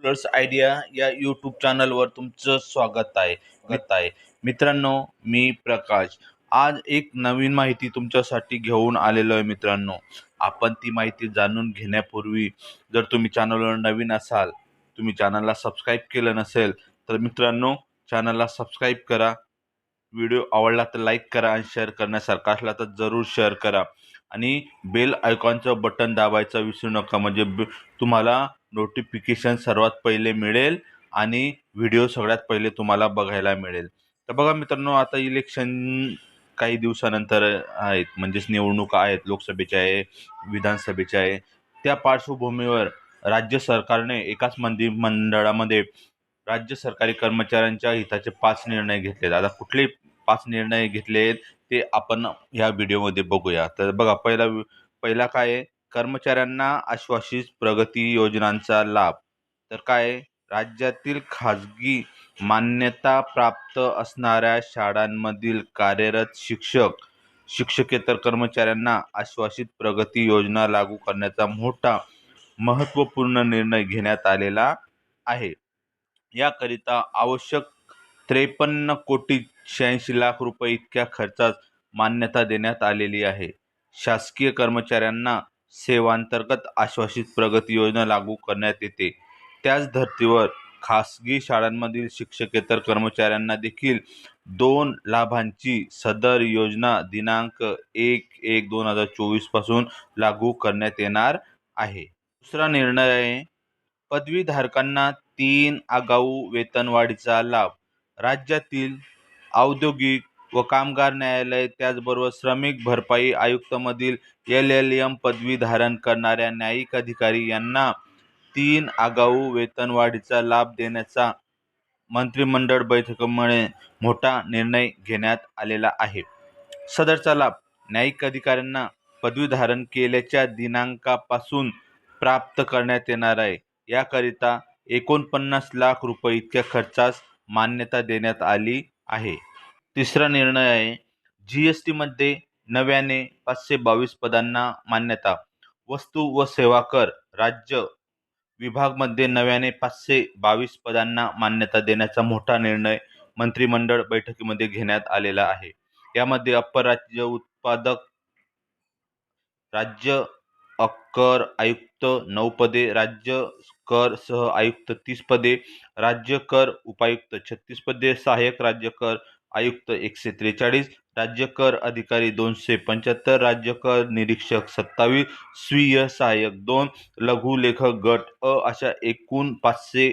Traders idea या YouTube चॅनलवर तुमचं स्वागत आहे गत आहे. मित्रांनो मी प्रकाश. आज एक नवीन माहिती तुमच्यासाठी घेऊन आलेलो आहे मित्रांनो. आपण ती माहिती जाणून घेण्यापूर्वी जर तुम्ही चॅनलवर नवीन असाल तुम्ही चॅनलला सबस्क्राईब केलं नसेल तर मित्रांनो चॅनलला सबस्क्राईब करा. व्हिडिओ आवडला तर लाईक करा आणि शेअर करण्यासारखा असला तर जरूर शेअर करा. आणि बेल आयकॉनचं बटन दाबायचं विसरू नका. म्हणजे तुम्हाला नोटिफिकेशन सर्वात पहिले मिळेल आणि व्हिडिओ सगळ्यात पहिले तुम्हाला बघायला मिळेल. तर बघा मित्रांनो आता इलेक्शन काही दिवसानंतर आहेत म्हणजेच निवडणुका आहेत लोकसभेच्या आहे विधानसभेच्या आहे. त्या पार्श्वभूमीवर राज्य सरकारने एकाच मंत्रिमंडळामध्ये राज्य सरकारी कर्मचाऱ्यांच्या हिताचे पाच निर्णय घेतलेत. आता कुठले पाच निर्णय घेतले आहेत ते आपण ह्या व्हिडिओमध्ये बघूया. तर बघा पहिला पहिला काय आहे? कर्मचाऱ्यांना आश्वासित प्रगती योजनांचा लाभ. तर काय? राज्यातील खाजगी मान्यता प्राप्त असणाऱ्या शाळांमधील कार्यरत शिक्षक शिक्षकेतर कर्मचाऱ्यांना आश्वासित प्रगती योजना लागू करण्याचा मोठा महत्त्वपूर्ण निर्णय घेण्यात आलेला आहे. याकरिता आवश्यक त्रेपन्न कोटी शहाऐंशी लाख रुपये इतक्या खर्चास मान्यता देण्यात आलेली आहे. शासकीय कर्मचाऱ्यांना सेवांतर्गत आश्वासित प्रगती योजना लागू करण्यात येते. त्याच धर्तीवर खासगी शाळांमधील शिक्षकेतर कर्मचाऱ्यांना देखील दोन लाभांची सदर योजना दिनांक एक एक दोन हजार चोवीसपासून लागू करण्यात येणार आहे. दुसरा निर्णय आहे पदवीधारकांना तीन आगाऊ वेतनवाढीचा लाभ. राज्यातील औद्योगिक व कामगार न्यायालय त्याचबरोबर श्रमिक भरपाई आयुक्तमधील एल एल एम पदवी धारण करणाऱ्या न्यायिक अधिकारी यांना तीन आगाऊ वेतनवाढीचा लाभ देण्याचा मंत्रिमंडळ बैठकीमुळे मोठा निर्णय घेण्यात आलेला आहे. सदरचा लाभ न्यायिक अधिकाऱ्यांना पदवी धारण केल्याच्या दिनांकापासून प्राप्त करण्यात येणार आहे. याकरिता एकोणपन्नास लाख रुपये इतक्या खर्चास मान्यता देण्यात आली आहे. तिसरा निर्णय आहे जी एस टीमध्ये नव्याने पाचशे बावीस पदांना मान्यता. वस्तू व सेवा कर राज्य विभागमध्ये नव्याने पाचशे बावीस पदांना मान्यता देण्याचा मोठा निर्णय मंत्रिमंडळ बैठकीमध्ये घेण्यात आलेला आहे. यामध्ये अप्पर राज्य उत्पादक राज्य कर आयुक्त नऊ पदे राज्य कर सह आयुक्त तीस पदे राज्य कर उपायुक्त छत्तीस पदे सहाय्यक राज्य कर आयुक्त एकशे त्रेचाळीस राज्य कर अधिकारी दोनशे पंच्याहत्तर राज्य कर निरीक्षक सत्तावीस स्वीय सहाय्यक दोन लघु लेखक गट अ अशा एकूण पाचशे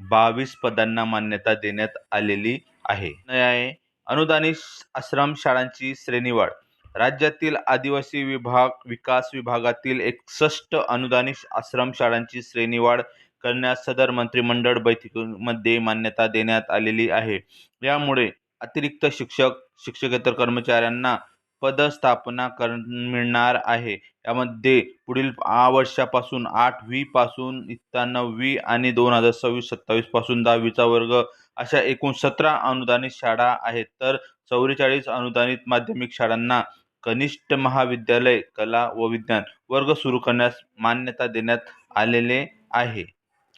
बावीस पदांना मान्यता देण्यात आलेली आहे. आहे अनुदानित आश्रम शाळांची श्रेणीवाढ. राज्यातील आदिवासी विभाग विकास विभागातील एकसष्ट अनुदानित आश्रमशाळांची श्रेणीवाढ करण्यास सदर मंत्रिमंडळ बैठकीमध्ये मान्यता देण्यात आलेली आहे. यामुळे अतिरिक्त शिक्षक शिक्षकेतर कर्मचाऱ्यांना पदस्थापना कर मिळणार आहे. यामध्ये पुढील आ वर्षापासून आठवी पासून इयत्ता नववी आणि दोन हजार सव्वीस सत्तावीसपासून दहावीचा वर्ग अशा एकूण सतरा अनुदानित शाळा आहेत. तर चौवेचाळीस अनुदानित माध्यमिक शाळांना कनिष्ठ महाविद्यालय कला व विज्ञान वर्ग सुरू करण्यास मान्यता देण्यात आलेले आहे.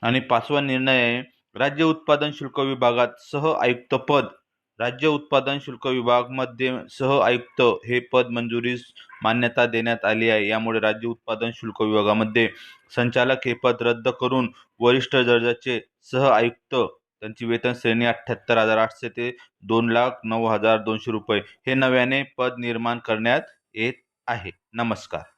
आणि पाचवा निर्णय राज्य उत्पादन शुल्क विभागात सह आयुक्त पद राज्य उत्पादन शुल्क विभागमध्ये सह आयुक्त हे पद मंजुरीस मान्यता देण्यात आली आहे. यामुळे राज्य उत्पादन शुल्क विभागामध्ये संचालक हे पद रद्द करून वरिष्ठ दर्जाचे सह आयुक्त त्यांची वेतन श्रेणी अठ्ठ्याहत्तर हजार आठशे ते दोन लाख नऊ हजार दोनशे रुपये हे नव्याने पद निर्माण करण्यात येत आहे. नमस्कार.